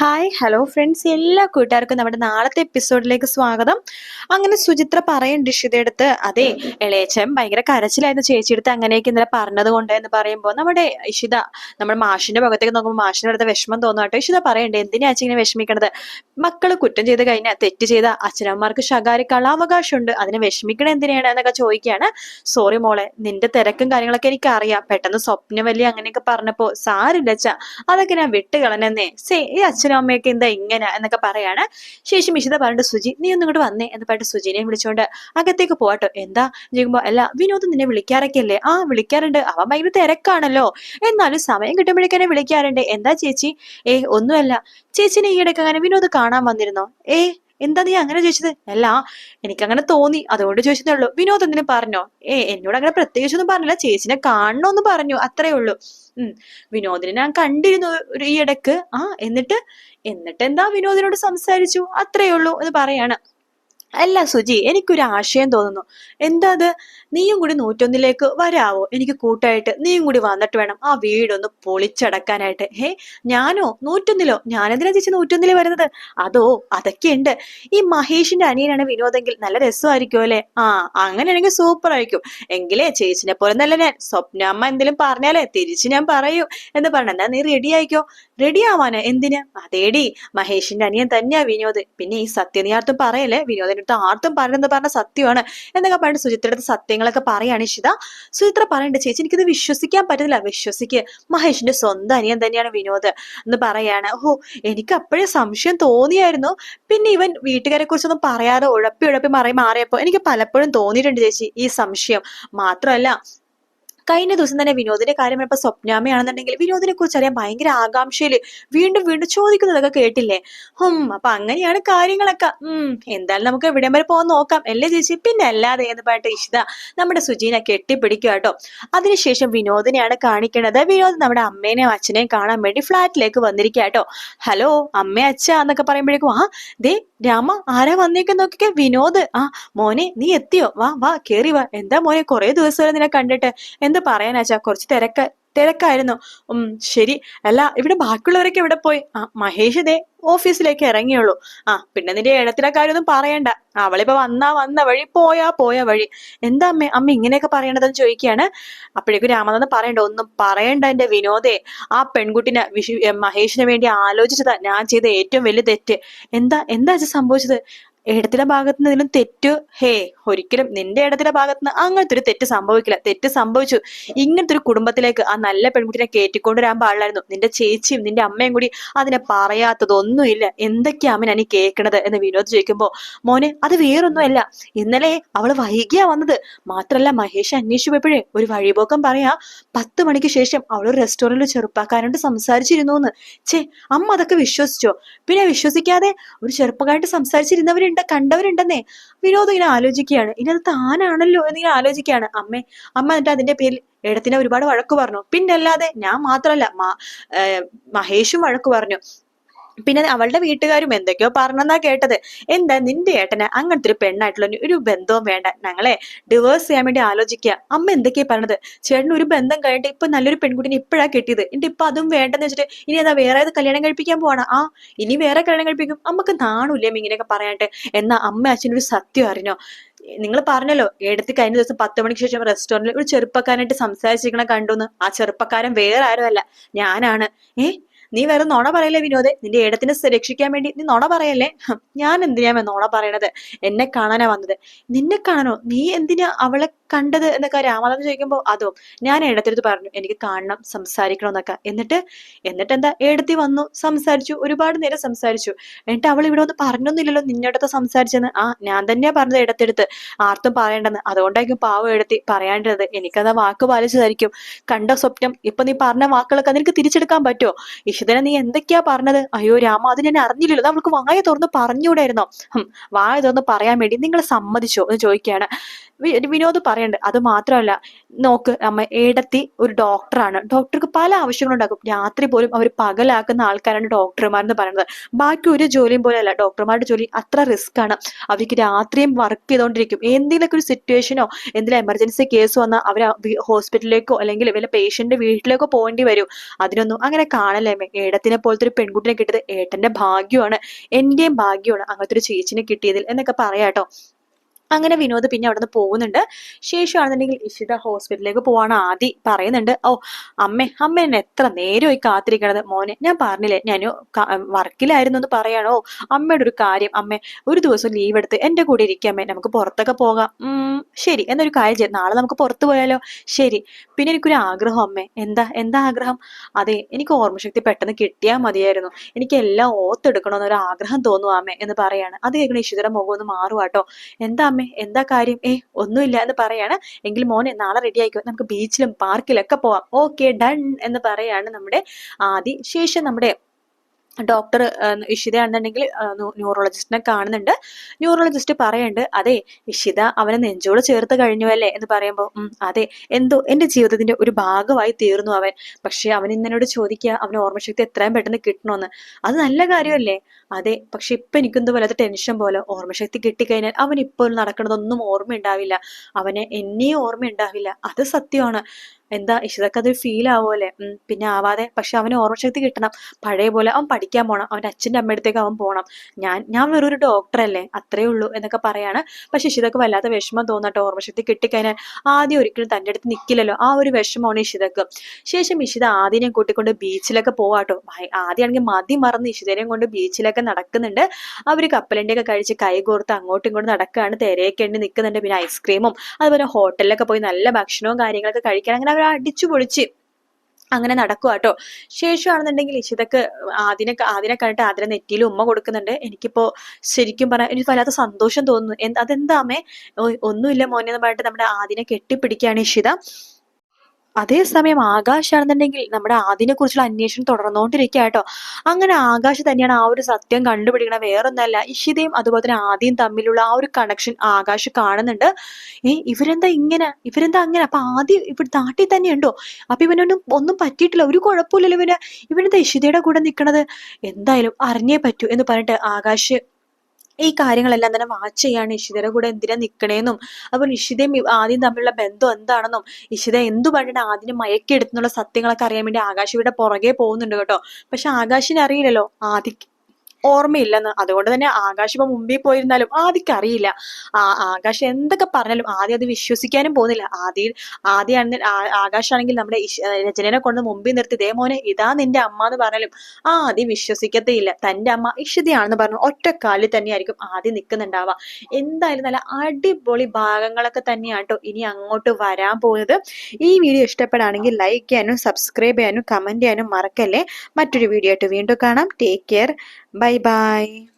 Hi hello friends എല്ലാ കൂട്ടുകാർക്കും നമ്മുടെ നാളത്തെ എപ്പിസോഡിലേക്ക് സ്വാഗതം. അങ്ങനെ സുചിത്ര പറയും ഡിഷിത എടുത്ത് അതെ ഇളയച്ചൻ ഭയങ്കര കരച്ചിലായിരുന്നു. ചേച്ചിയെടുത്ത് അങ്ങനെയൊക്കെ ഇന്നലെ പറഞ്ഞത് കൊണ്ട് എന്ന് പറയുമ്പോൾ നമ്മുടെ ഇഷിത നമ്മുടെ മാഷിന്റെ ഭാഗത്തേക്ക് നോക്കുമ്പോൾ മാഷിന്റെ അടുത്ത് വിഷമം തോന്നും കേട്ടോ. ഇഷിത പറയണ്ടേ എന്തിനാ അച്ഛൻ ഇങ്ങനെ വിഷമിക്കണത്? മക്കൾ കുറ്റം ചെയ്ത് കഴിഞ്ഞാൽ തെറ്റ് ചെയ്ത അച്ഛനമ്മമാർക്ക് ശകാരിക്കുള്ള അവകാശമുണ്ട് അതിനെ വിഷമിക്കണം എന്തിനാണ് എന്നൊക്കെ ചോദിക്കുകയാണ്. സോറി മോളെ നിന്റെ തിരക്കും കാര്യങ്ങളൊക്കെ എനിക്ക് അറിയാം പെട്ടെന്ന് വലിയ അങ്ങനെയൊക്കെ പറഞ്ഞപ്പോൾ സാരില്ല അച്ഛ. അതൊക്കെ ഞാൻ വിട്ട് കളഞ്ഞെന്നേ സേ ഈ അച്ഛനും അമ്മയൊക്കെ എന്താ ഇങ്ങനെ എന്നൊക്കെ പറയാണ്. ശേഷം ഇഷിത പറഞ്ഞിട്ട് സുജി നീ ഒന്നും ഇങ്ങോട്ട് വന്നേ എന്ന് പറഞ്ഞിട്ട് സുജിനെയും വിളിച്ചോണ്ട് അകത്തേക്ക് പോകട്ടോ എന്താ? ചെയ്യുമ്പോ അല്ല വിനോദ് നിന്നെ വിളിക്കാറൊക്കെ അല്ലേ? ആ വിളിക്കാറുണ്ട്. അവൻ ഭയങ്കര തിരക്കാണല്ലോ. എന്നാലും സമയം കിട്ടുമ്പോഴേക്കനെ വിളിക്കാറുണ്ട്. എന്താ ചേച്ചി? ഏ ഒന്നുമല്ല. ചേച്ചിനെ ഈയിടയ്ക്ക് അങ്ങനെ വിനോദ് കാണാൻ വന്നിരുന്നോ? ഏ എന്താ നീ അങ്ങനെ ചോദിച്ചത്? അല്ല എനിക്കങ്ങനെ തോന്നി. അതുകൊണ്ട് ചോദിച്ചതേ ഉള്ളൂ. വിനോദ് എന്തിനു പറഞ്ഞോ? ഏ എന്നോട് അങ്ങനെ പ്രത്യേകിച്ചൊന്നും പറഞ്ഞില്ല. ചേച്ചിനെ കാണണമെന്ന് പറഞ്ഞു. അത്രേ ഉള്ളൂ. ഉം. വിനോദിനെ ഞാൻ കണ്ടിരുന്നു ഈ ഇടയ്ക്ക് ആ എന്നിട്ട്? എന്നിട്ട് എന്താ വിനോദിനോട് സംസാരിച്ചു? അത്രേ ഉള്ളൂ എന്ന് പറയാണ്. അല്ല സുജി എനിക്കൊരു ആശയം തോന്നുന്നു. എന്താ അത്? നീയും കൂടി നൂറ്റൊന്നിലേക്ക് വരാവോ? എനിക്ക് കൂട്ടായിട്ട് നീയും കൂടി വന്നിട്ട് വേണം ആ വീടൊന്ന് പൊളിച്ചടക്കാനായിട്ട്. ഹേ ഞാനോ? നൂറ്റൊന്നിലോ? ഞാനെന്തിനാ ചേച്ചി നൂറ്റൊന്നിൽ വരുന്നത്? അതോ അതൊക്കെ ഉണ്ട്. ഈ മഹേഷിന്റെ അനിയനാണ് വിനോദെങ്കിൽ നല്ല രസമായിരിക്കും അല്ലെ? ആ അങ്ങനെയാണെങ്കിൽ സൂപ്പർ ആയിരിക്കും എങ്കിലേ ചേച്ചിനെ പോലെ നല്ല ഞാൻ സ്വപ്നമ്മ എന്തെങ്കിലും പറഞ്ഞാലേ തിരിച്ച് ഞാൻ പറയൂ എന്ന് പറഞ്ഞ. എന്നാ നീ റെഡി ആയിക്കോ? റെഡി ആവാനാ എന്തിനാ? അതേടി മഹേഷിന്റെ അനിയൻ തന്നെയാ വിനോദ്. പിന്നെ ഈ സത്യനിയാർത്ഥം പറയല്ലേ? വിനോദിന്റെ അടുത്ത് ആർത്തും പറഞ്ഞെന്ന് പറഞ്ഞ സത്യമാണ് എന്നൊക്കെ പറഞ്ഞിട്ട് സുചിത്രയുടെ സത്യങ്ങളൊക്കെ പറയാണ് ഇഷിത. സുചിത്ര പറയണ്ട ചേച്ചി എനിക്കിത് വിശ്വസിക്കാൻ പറ്റുന്നില്ല വിശ്വസിക്ക്. മഹേഷിന്റെ സ്വന്തം അനിയൻ തന്നെയാണ് വിനോദ് എന്ന് പറയാണ്. ഓ എനിക്ക് അപ്പോഴേ സംശയം തോന്നിയായിരുന്നു. പിന്നെ ഇവൻ വീട്ടുകാരെ കുറിച്ചൊന്നും പറയാതെ ഉഴപ്പി ഉഴപ്പി മറി മാറിയപ്പോ എനിക്ക് പലപ്പോഴും തോന്നിയിട്ടുണ്ട് ചേച്ചി ഈ സംശയം. മാത്രമല്ല കഴിഞ്ഞ ദിവസം തന്നെ വിനോദിന്റെ കാര്യം പറഞ്ഞപ്പോൾ സ്വപ്നാമയാണെന്നുണ്ടെങ്കിൽ വിനോദിനെ കുറിച്ച് അറിയാൻ ഭയങ്കര ആകാംക്ഷയിൽ വീണ്ടും വീണ്ടും ചോദിക്കുന്നതൊക്കെ കേട്ടില്ലേ? ഹും അപ്പൊ അങ്ങനെയാണ് കാര്യങ്ങളൊക്കെ. ഉം എന്തായാലും നമുക്ക് എവിടെയും വരെ പോകാൻ നോക്കാം. അല്ലേ ചേച്ചി? പിന്നെ അല്ലാതെ എന്ന് പറഞ്ഞിട്ട് ഇഷിത നമ്മുടെ സുജീനെ കെട്ടിപ്പിടിക്കുക കേട്ടോ. അതിനുശേഷം വിനോദിനെയാണ് കാണിക്കേണ്ടത് വിനോദ് നമ്മുടെ അമ്മേനെയും അച്ഛനെയും കാണാൻ വേണ്ടി ഫ്ലാറ്റിലേക്ക് വന്നിരിക്കുക കേട്ടോ. ഹലോ അമ്മ അച്ഛ എന്നൊക്കെ പറയുമ്പോഴേക്കും ആ ദേ രാമ ആരാ വന്നേക്ക് നോക്കിക്കേ? വിനോദ്. ആ മോനെ നീ എത്തിയോ? വാ വാ കേറി വാ. എന്താ മോനെ കുറെ ദിവസം നിന്നെ കണ്ടിട്ട്. എന്ത് പറയാനാച്ചാ? കുറച്ച് തിരക്ക് തിരക്കായിരുന്നു. ഉം ശരി. അല്ല ഇവിടെ ബാക്കിയുള്ളവരൊക്കെ എവിടെ പോയി? ആ മഹേഷ് ദേ ഓഫീസിലേക്ക് ഇറങ്ങിയുള്ളൂ. ആ പിന്നെ നിന്റെ ഇടത്തിലെ കാര്യമൊന്നും പറയണ്ട. അവളിപ്പോ വന്നാ വന്ന വഴി പോയാ പോയ വഴി. എന്താ അമ്മ അമ്മ ഇങ്ങനെയൊക്കെ പറയണതെന്ന് ചോദിക്കുകയാണ്. അപ്പോഴേക്കും രാമനാഥൻ പറയണ്ട ഒന്നും പറയണ്ട എന്റെ വിനോദേ. ആ പെൺകുട്ടിനെ വിഷു മഹേഷിന് വേണ്ടി ആലോചിച്ചതാ. ഞാൻ ചെയ്ത ഏറ്റവും വലിയ തെറ്റ്. എന്താ എന്താ സംഭവിച്ചത്? ഇടത്തിലെ ഭാഗത്ത് നിന്ന് തെറ്റ്. ഹേ ഒരിക്കലും നിന്റെ ഇടത്തിലെ ഭാഗത്ത് നിന്ന് അങ്ങനത്തെ ഒരു തെറ്റ് സംഭവിക്കില്ല. തെറ്റ് സംഭവിച്ചു. ഇങ്ങനത്തെ ഒരു കുടുംബത്തിലേക്ക് ആ നല്ല പെൺകുട്ടിനെ കയറ്റിക്കൊണ്ട് വരാൻ പാടില്ലായിരുന്നു. നിന്റെ ചേച്ചിയും നിന്റെ അമ്മയും കൂടി അതിനെ പറയാത്തതൊന്നുമില്ല. എന്തൊക്കെയാ അമ്മ ഞാൻ കേൾക്കണത് എന്ന് വിനോദ് ചോദിക്കുമ്പോ മോനെ അത് വേറൊന്നുമല്ല. ഇന്നലെ അവൾ വൈകിയാ വന്നത്. മാത്രല്ല മഹേഷ് അന്വേഷിച്ചു പോയപ്പോഴേ ഒരു വഴിപോക്കം പറയാ പത്ത് മണിക്ക് ശേഷം അവൾ ഒരു റെസ്റ്റോറന്റിൽ ചെറുപ്പക്കാരനോട് സംസാരിച്ചിരുന്നു എന്ന്. ഛേ അമ്മ അതൊക്കെ വിശ്വസിച്ചോ? പിന്നെ വിശ്വസിക്കാതെ ഒരു ചെറുപ്പക്കാരായിട്ട് സംസാരിച്ചിരുന്നവരുണ്ട് കണ്ടവരുണ്ടെന്നേ. വിനോദം ഇങ്ങനെ ആലോചിക്കുകയാണ്. ഇനി അത് താനാണല്ലോ എന്നിങ്ങനെ ആലോചിക്കുകയാണ്. അമ്മ അമ്മ എന്നിട്ട് അതിന്റെ പേരിൽ എടത്തിനെ ഒരുപാട് വഴക്ക് പറഞ്ഞു. പിന്നെ അല്ലാതെ ഞാൻ മാത്രമല്ല മഹേഷും വഴക്ക് പറഞ്ഞു. പിന്നെ അവളുടെ വീട്ടുകാരും എന്തൊക്കെയോ പറഞ്ഞെന്നാ കേട്ടത്. എന്താ നിന്റെ ഏട്ടന് അങ്ങനത്തെ ഒരു പെണ്ണായിട്ടുള്ള ഒരു- ഒരു ബന്ധവും വേണ്ട. ഞങ്ങളെ ഡിവോഴ്സ് ചെയ്യാൻ വേണ്ടി ആലോചിക്കുക അമ്മ എന്തൊക്കെയാ പറഞ്ഞത്? ചേട്ടന് ഒരു ബന്ധം കഴിഞ്ഞിട്ട് ഇപ്പൊ നല്ലൊരു പെൺകുട്ടിനെ ഇപ്പോഴാ കിട്ടിയത്. എന്നിട്ട് ഇപ്പൊ അതും വേണ്ടെന്ന് വെച്ചിട്ട് ഇനി എന്താ വേറെ ഏത് കല്യാണം കഴിപ്പിക്കാൻ പോവാണ്? ആ ഇനി വേറെ കല്യാണം കഴിപ്പിക്കും. അമ്മയ്ക്ക് നാണൂല്ലേ ഇങ്ങനെയൊക്കെ പറയാനായിട്ട്? എന്നാ അമ്മ അച്ഛനൊരു സത്യം അറിഞ്ഞോ? നിങ്ങൾ പറഞ്ഞല്ലോ എടുത്ത് കഴിഞ്ഞ ദിവസം പത്ത് മണിക്ക് ശേഷം റെസ്റ്റോറന്റിൽ ഒരു ചെറുപ്പക്കാരനായിട്ട് സംസാരിച്ചിരിക്കണ കണ്ടുന്ന്. ആ ചെറുപ്പക്കാരൻ വേറെ ആരുമല്ല. ഞാനാണ്. ഏ നീ വേറെ നുണ പറയല്ലേ വിനോദേ? നിന്റെ ഏടത്തിനെ രക്ഷിക്കാൻ വേണ്ടി നീ നുണ പറയല്ലേ? ഞാൻ എന്തിനാ നുണ പറയണത്? എന്നെ കാണാനാ വന്നത്. നിന്നെ കാണാനോ നീ എന്തിനാ അവളെ കണ്ടത് എന്നൊക്കെ രാമനാഥൻ ചോദിക്കുമ്പോൾ അതോ ഞാൻ ഏടത്തിനടുത്ത് പറഞ്ഞു എനിക്ക് കാണണം സംസാരിക്കണം എന്നൊക്കെ എന്നിട്ട് എന്നിട്ട് എന്താ ഏടത്തി വന്നു സംസാരിച്ചു ഒരുപാട് നേരം സംസാരിച്ചു. എന്നിട്ട് അവൾ ഇവിടെ ഒന്ന് പറഞ്ഞൊന്നുമില്ലല്ലോ നിന്നടുത്ത് സംസാരിച്ചെന്ന്. ആ ഞാൻ തന്നെയാ പറഞ്ഞത് ഇടത്തെടുത്ത് ആർത്തും പറയേണ്ടെന്ന്. അതുകൊണ്ടായിരിക്കും പാവം എടുത്തി പറയാണ്ടത് എനിക്കത് വാക്ക് പാലിച്ചതായിരിക്കും. കണ്ട സ്വപ്നം ഇപ്പൊ നീ പറഞ്ഞ വാക്കുകളൊക്കെ നിനക്ക് തിരിച്ചെടുക്കാൻ പറ്റുമോ? ഇഷിതനെ നീ എന്തൊക്കെയാ പറഞ്ഞത്? അയ്യോ രാമ അത് ഞാൻ അറിഞ്ഞില്ലല്ലോ. അവൾക്ക് വായ തുറന്ന് പറഞ്ഞുകൂടായിരുന്നോ? വായ തുറന്ന് പറയാൻ വേണ്ടി നിങ്ങൾ സമ്മതിച്ചോ? എന്ന് ചോദിക്കുകയാണ്. വിനോദ് പറയണ്ട പറയുന്നുണ്ട് അത് മാത്രമല്ല നോക്ക് അമ്മ ഏടത്തി ഒരു ഡോക്ടറാണ്. ഡോക്ടർക്ക് പല ആവശ്യങ്ങളുണ്ടാകും രാത്രി പോലും അവർ പകലാക്കുന്ന ആൾക്കാരാണ് ഡോക്ടർമാരെന്ന് പറയുന്നത്. ബാക്കി ഒരു ജോലിയും പോലെയല്ല ഡോക്ടർമാരുടെ ജോലി അത്ര റിസ്ക് ആണ്. അവർക്ക് രാത്രിയും വർക്ക് ചെയ്തുകൊണ്ടിരിക്കും എന്തെങ്കിലുമൊക്കെ ഒരു സിറ്റുവേഷനോ എന്തെങ്കിലും എമർജൻസി കേസ് വന്നാൽ അവർ ഹോസ്പിറ്റലിലേക്കോ അല്ലെങ്കിൽ വല്ല പേഷ്യന്റ് വീട്ടിലേക്കോ പോകേണ്ടി വരും. അതിനൊന്നും അങ്ങനെ കാണല്ലേ ഏടത്തിനെ പോലത്തെ ഒരു പെൺകുട്ടിനെ കിട്ടിയത് ഏട്ടന്റെ ഭാഗ്യമാണ്. എന്റെയും ഭാഗ്യമാണ് അങ്ങനത്തെ ഒരു ചേച്ചിനെ കിട്ടിയതിൽ എന്നൊക്കെ പറയാട്ടോ. അങ്ങനെ വിനോദ് പിന്നെ അവിടെ നിന്ന് പോകുന്നുണ്ട്. ശേഷമാണെന്നുണ്ടെങ്കിൽ ഇഷിത ഹോസ്പിറ്റലിലേക്ക് പോവാണ് ആദി പറയുന്നുണ്ട്. ഓ അമ്മേ അമ്മ എന്നെ എത്ര നേരമായി കാത്തിരിക്കണത്? മോനെ ഞാൻ പറഞ്ഞില്ലേ ഞാൻ വർക്കിലായിരുന്നു എന്ന് പറയാണോ? അമ്മയുടെ ഒരു കാര്യം അമ്മ ഒരു ദിവസം ലീവ് എടുത്ത് എന്റെ കൂടെ ഇരിക്കാമേ നമുക്ക് പുറത്തൊക്കെ പോകാം. ശരി എന്നൊരു കാര്യം ചെയ്യാം. നാളെ നമുക്ക് പുറത്ത് പോയാലോ? ശരി. പിന്നെ എനിക്കൊരു ആഗ്രഹം അമ്മേ. എന്താ എന്താ ആഗ്രഹം? അതെ എനിക്ക് ഓർമ്മശക്തി പെട്ടെന്ന് കിട്ടിയാൽ മതിയായിരുന്നു. എനിക്ക് എല്ലാം ഓർത്തെടുക്കണമെന്നൊരു ആഗ്രഹം തോന്നുവാമേ എന്ന് പറയാണ്. അത് കേൾക്കുന്ന ഇഷിതയുടെ മുഖം ഒന്ന് മാറുവാട്ടോ. എന്താ അമ്മേ? എന്താ കാര്യം? ഏ ഒന്നുമില്ല എന്ന് പറയാണ്. എങ്കിൽ മോനെ നാളെ റെഡി ആയിക്കോ? നമുക്ക് ബീച്ചിലും പാർക്കിലൊക്കെ പോവാം. ഓക്കെ ഡൺ എന്ന് പറയാണ് നമ്മുടെ ആദി ശേഷം നമ്മുടെ ഡോക്ടർ ഇഷിതയാണെന്നുണ്ടെങ്കിൽ ന്യൂറോളജിസ്റ്റിനെ കാണുന്നുണ്ട്. ന്യൂറോളജിസ്റ്റ് പറയുന്നുണ്ട് അതെ ഇഷിത അവനെ നെഞ്ചോട് ചേർത്ത് കഴിഞ്ഞു അല്ലേ? എന്ന് പറയുമ്പോൾ അതെ എന്തോ എന്റെ ജീവിതത്തിന്റെ ഒരു ഭാഗമായി തീർന്നു അവൻ. പക്ഷെ അവൻ ഇന്നനോട് ചോദിക്കുക അവന് ഓർമ്മശക്തി എത്രയും പെട്ടെന്ന് കിട്ടണമെന്ന് അത് നല്ല കാര്യമല്ലേ? അതെ പക്ഷെ ഇപ്പൊ എനിക്കെന്തോ വല്ലാത്ത ടെൻഷൻ പോലെ. ഓർമ്മശക്തി കിട്ടിക്കഴിഞ്ഞാൽ അവൻ ഇപ്പോൾ നടക്കുന്നതൊന്നും ഓർമ്മയുണ്ടാവില്ല. അവന് എന്നെയും ഓർമ്മയുണ്ടാവില്ല. അത് സത്യമാണ്. എന്താ ഇഷിതക്ക് അതൊരു ഫീൽ ആവുമല്ലേ പിന്നെ ആവാതെ പക്ഷെ അവന് ഓർമ്മശക്തി കിട്ടണം. പഴയ പോലെ അവൻ പഠിക്കാൻ പോണം. അവന്റെ അച്ഛന്റെ അമ്മയടുത്തേക്ക് അവൻ പോണം. ഞാൻ ഞാൻ വെറൊരു ഡോക്ടർ അല്ലേ? അത്രേ ഉള്ളൂ എന്നൊക്കെ പറയാണ്. പക്ഷെ ഇഷിതക്ക് വല്ലാത്ത വിഷമം തോന്നട്ടെ. ഓർമ്മശക്തി കിട്ടിക്കഴിഞ്ഞാൽ ആദ്യം ഒരിക്കലും തന്റെ അടുത്ത് നിൽക്കില്ലല്ലോ ആ ഒരു വിഷമമാണ് ഇഷിതക്ക് ശേഷം ഇഷിത ആദ്യനെ കൂട്ടിക്കൊണ്ട് ബീച്ചിലൊക്കെ പോവാട്ടോ. ആദ്യമാണെങ്കിൽ മതി മറന്ന് ഇഷിതനെയും കൊണ്ട് ബീച്ചിലൊക്കെ നടക്കുന്നുണ്ട്. അവർ കപ്പലിന്റെ ഒക്കെ കഴിച്ച് കൈകോർത്ത് അങ്ങോട്ടും ഇങ്ങോട്ടും നടക്കുകയാണ് തിരയൊക്കെ എണ്ണി നിൽക്കുന്നുണ്ട് പിന്നെ ഐസ്ക്രീമും അതുപോലെ ഹോട്ടലിലൊക്കെ പോയി നല്ല ഭക്ഷണവും കാര്യങ്ങളൊക്കെ കഴിക്കാൻ അങ്ങനെ അവർ അടിച്ചു പൊളിച്ച് അങ്ങനെ നടക്കുക കേട്ടോ ശേഷമാണെന്നുണ്ടെങ്കിൽ ഇഷിതക്ക് ആദിനെ ആദിനെ കണ്ടിട്ട് ആദിനെ നെറ്റിയിൽ ഉമ്മ കൊടുക്കുന്നുണ്ട്. എനിക്കിപ്പോ ശരിക്കും പറഞ്ഞാൽ എനിക്ക് വല്ലാത്ത സന്തോഷം തോന്നുന്നു. അതെന്താമേ അതെന്താ ഒന്നുമില്ല മോനെ എന്ന് പറഞ്ഞിട്ട് നമ്മുടെ ആദിനെ കെട്ടിപ്പിടിക്കുകയാണ് ഇഷിത. അതേസമയം ആകാശാണെന്നുണ്ടെങ്കിൽ നമ്മുടെ ആദിനെ കുറിച്ചുള്ള അന്വേഷണം തുടർന്നുകൊണ്ടിരിക്കുക കേട്ടോ. അങ്ങനെ ആകാശ് തന്നെയാണ് ആ ഒരു സത്യം കണ്ടുപിടിക്കണ വേറൊന്നല്ല ഇഷിതയും അതുപോലെ തന്നെ ആദ്യം തമ്മിലുള്ള ആ ഒരു കണക്ഷൻ ആകാശ് കാണുന്നുണ്ട്. ഏ ഇവരെന്താ ഇങ്ങനെ? ഇവരെന്താ അങ്ങനെ? അപ്പൊ ആദ്യം ഇവിടെ നാട്ടിൽ തന്നെ ഉണ്ടോ അപ്പൊ ഇവനൊന്നും ഒന്നും പറ്റിയിട്ടില്ല. ഒരു കുഴപ്പമില്ലല്ലോ ഇവന്. ഇവനെന്താ ഇഷിതയുടെ കൂടെ നിൽക്കണത് എന്തായാലും അറിഞ്ഞേ പറ്റൂ എന്ന് പറഞ്ഞിട്ട് ആകാശ് ഈ കാര്യങ്ങളെല്ലാം തന്നെ വാച്ച് ചെയ്യാണ് ഇഷിതയുടെ കൂടെ എന്തിനാ നിക്കണേന്നും. അപ്പൊ ഇഷിതയും ആദ്യം തമ്മിലുള്ള ബന്ധം എന്താണെന്നും ഇഷിത എന്തു പറഞ്ഞിട്ട് ആദ്യം മയക്കെടുത്തുന്നുള്ള സത്യങ്ങളൊക്കെ അറിയാൻ വേണ്ടി ആകാശ് ഇവിടെ പുറകെ പോകുന്നുണ്ട് കേട്ടോ. പക്ഷെ ആകാശിനെ അറിയില്ലല്ലോ. ആദ്യ ഓർമ്മയില്ലെന്ന്. അതുകൊണ്ട് തന്നെ ആകാശ് ഇപ്പൊ മുമ്പിൽ പോയിരുന്നാലും ആദ്യക്ക് അറിയില്ല. ആ ആകാശ് എന്തൊക്കെ പറഞ്ഞാലും ആദ്യം അത് വിശ്വസിക്കാനും പോകുന്നില്ല. ആദ്യം ആദ്യമാണെങ്കിൽ ആകാശാണെങ്കിൽ നമ്മുടെ രചനനെ കൊണ്ട് മുമ്പിൽ നിർത്തി ഇതേ മോനെ ഇതാ നിന്റെ അമ്മ എന്ന് പറഞ്ഞാലും ആ ആദ്യം വിശ്വസിക്കത്തേയില്ല തന്റെ അമ്മ ഇഷിതയാണെന്ന് പറഞ്ഞു ഒറ്റക്കാലിൽ തന്നെയായിരിക്കും ആദ്യം നിൽക്കുന്നുണ്ടാവുക എന്തായാലും നല്ല അടിപൊളി ഭാഗങ്ങളൊക്കെ തന്നെയാണ് കേട്ടോ ഇനി അങ്ങോട്ട് വരാൻ പോകുന്നത് ഈ വീഡിയോ ഇഷ്ടപ്പെടുകയാണെങ്കിൽ ലൈക്ക് ചെയ്യാനും സബ്സ്ക്രൈബ് ചെയ്യാനും കമന്റ് ചെയ്യാനും മറക്കല്ലേ. മറ്റൊരു വീഡിയോ ആയിട്ട് വീണ്ടും കാണാം. Take care Bye bye.